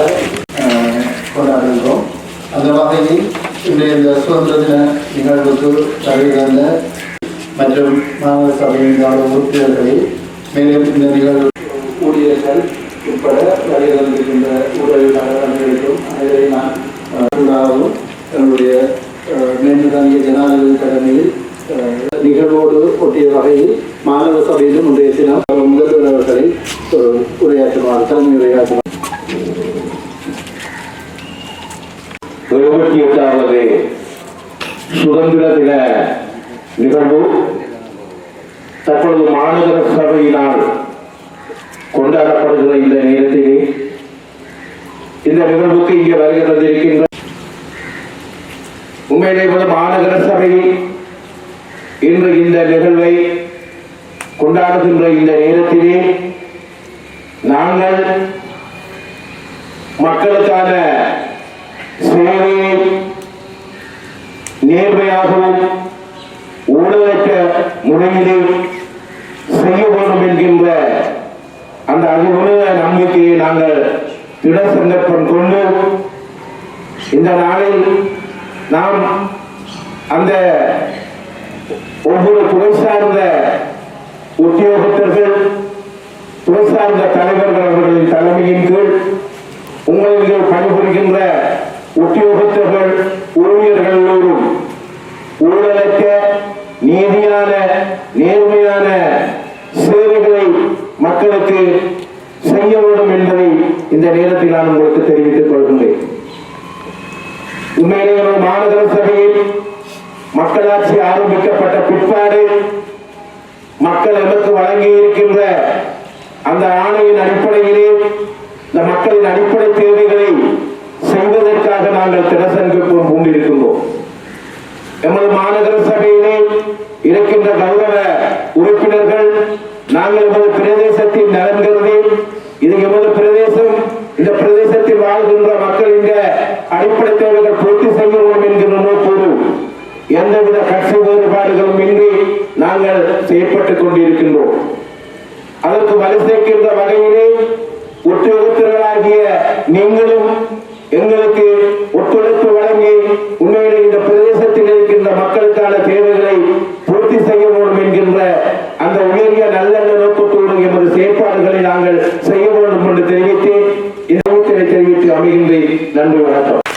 சிறப்பாக கொண்டாடுகிறோம். அந்த வகையில் இன்றைய இந்த சுதந்திர தின நிகழ்வுக்கு வருகை தந்த மற்றும் மாநில சபையின் உறுப்பினர்களை மேலும் இந்த நிகழ்வு ஊழியர்கள் உட்பட வருகை தந்திருக்கின்ற உதவியாளர் அனைவருக்கும் அதை நான் அஹ், என்னுடைய அஹ், மேற்கு தங்கிய ஜனாதிபதி கடமையில் நிகழ்வோடு ஒட்டிய வகையில் மாணவ சபையிலும் இன்றைய தினம் முதல்வர் அவர்களை ஒரு உரையாற்றுமாறு தலைமை உரையாற்றுமாறு எழுபத்தி எட்டாவது சுதந்திர தின நிகழ்வு தற்பொழுது மாநகர சபையினால் கொண்டாடப்படுகிற இந்த நேரத்திலே இந்த நிகழ்வுக்கு இங்கே வருகிறது இருக்கின்ற உண்மையிலே கூட மாநகர சபை இன்று இந்த நிகழ்வை கொண்டாடுகின்ற இந்த நேரத்திலே நாங்கள் மக்களுக்கான சேவையை நேர்மையாகவும் ஊழலற்ற முறையிலே செய்ய வேண்டும் என்கின்ற அந்த அறிவுள்ள நம்பிக்கையை நாங்கள் திட சந்தர்ப்பம் கொண்டு இந்த நாளில் நாம் அந்த ஒவ்வொரு துறை சார்ந்த உத்தியோகத்தர்கள் துறை சார்ந்த தலைவர்கள் அவர்களின் தலைமையின் கீழ் உங்களில் பணிபுரிகின்ற உத்தியோகத்தர்கள் ஊழியர்கள் எல்லோரும் ஊழலற்ற நீதியான நேர்மையான சேவைகளை மக்களுக்கு செய்ய வேண்டும் என்பதை இந்த நேரத்தில் நான் உங்களுக்கு தெரிவித்துக் கொள்கின்றேன். உண்மையிலே ஒரு மாநகர சபையில் மக்களாட்சி ஆரம்பிக்கப்பட்ட பிற்பாடு மக்கள் எமக்கு வழங்கி இருக்கின்ற அந்த ஆணையின் அடிப்படையிலே இந்த மக்களின் அடிப்படை தேவைகளை செய்வதற்காக நாங்கள் தினசங்கு கொண்டிருக்கின்றோம் எமது மாநகர சபையிலே அடிப்படை தேவைகள் பூர்த்தி செய்கிறோம் என்கிற நோக்கோடு எந்தவித கட்சி வேறுபாடுகளும் இன்றி நாங்கள் செயற்பட்டுக் கொண்டிருக்கின்றோம். அதற்கு வலு சேர்க்கின்ற வகையிலே ஒட்டுழுத்தர்களாகிய நீங்களும் எங்களுக்கு ஒத்துழைப்பு வழங்கி உண்மையிலே இந்த பிரதேசத்தில் இருக்கின்ற மக்களுக்கான தேவைகளை பூர்த்தி செய்ய வேண்டும் என்கின்ற அந்த உயரிய நல்லெண்ண நோக்கத்தோடு எமது செயற்பாடுகளை நாங்கள் செய்ய வேண்டும் என்று தெரிவித்து இதை தெரிவித்து அமைகின்றேன். நன்றி வணக்கம்.